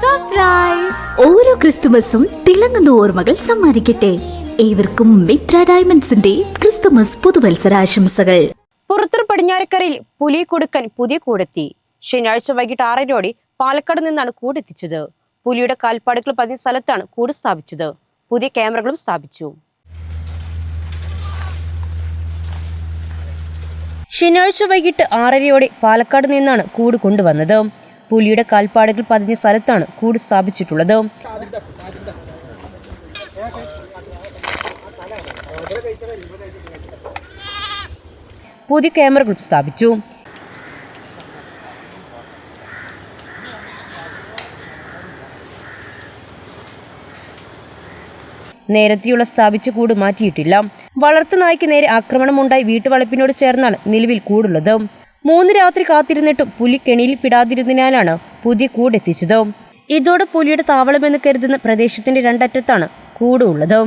Surprise ഓരോ ക്രിസ്തുമസും തിളങ്ങുന്ന ഓർമ്മകൾ സമ്മാനിക്കട്ടെ. ഏവർക്കും മിത്ര ഡയമണ്ട്സിന്റെ ക്രിസ്തുമസ് പുതുവത്സരാശംസകൾ. പുറത്തൂർ പടിഞ്ഞാറക്കരയിൽ പുലി കൊടുക്കൻ പുതിയ കൂടെത്തി. ശനിയാഴ്ച വൈകിട്ട് ആറരയോടെ പാലക്കാട് നിന്നാണ് കൂടെത്തിച്ചത്. പുലിയുടെ കാൽപ്പാടുകൾ പതിഞ്ഞ സ്ഥലത്താണ് കൂട് സ്ഥാപിച്ചത്. പുതിയ ക്യാമറകളും സ്ഥാപിച്ചു. ശനിയാഴ്ച വൈകിട്ട് ആറരയോടെ പാലക്കാട് നിന്നാണ് കൂട് കൊണ്ടുവന്നത്. പുലിയുടെ കാൽപ്പാടുകൾ പതിഞ്ഞ സ്ഥലത്താണ് കൂട് സ്ഥാപിച്ചിട്ടുള്ളത്. പുതിയ ക്യാമറകളും സ്ഥാപിച്ചു. നേരത്തെയുള്ള സ്ഥാപിച്ച കൂട് മാറ്റിയിട്ടില്ല. വളർത്തു നായ്ക്ക് നേരെ ആക്രമണമുണ്ടായി വീട്ടുവളപ്പിനോട് ചേർന്നാണ് നിലവിൽ കൂടുള്ളത്. മൂന്ന് രാത്രി കാത്തിരുന്നിട്ടും പുലി കെണിയിൽ പിടാതിരുന്നതിനാലാണ് പുതിയ കൂടെത്തിച്ചത്. ഇതോടെ പുലിയുടെ താവളമെന്ന് കരുതുന്ന പ്രദേശത്തിന്റെ രണ്ടറ്റത്താണ് കൂട് ഉള്ളത്.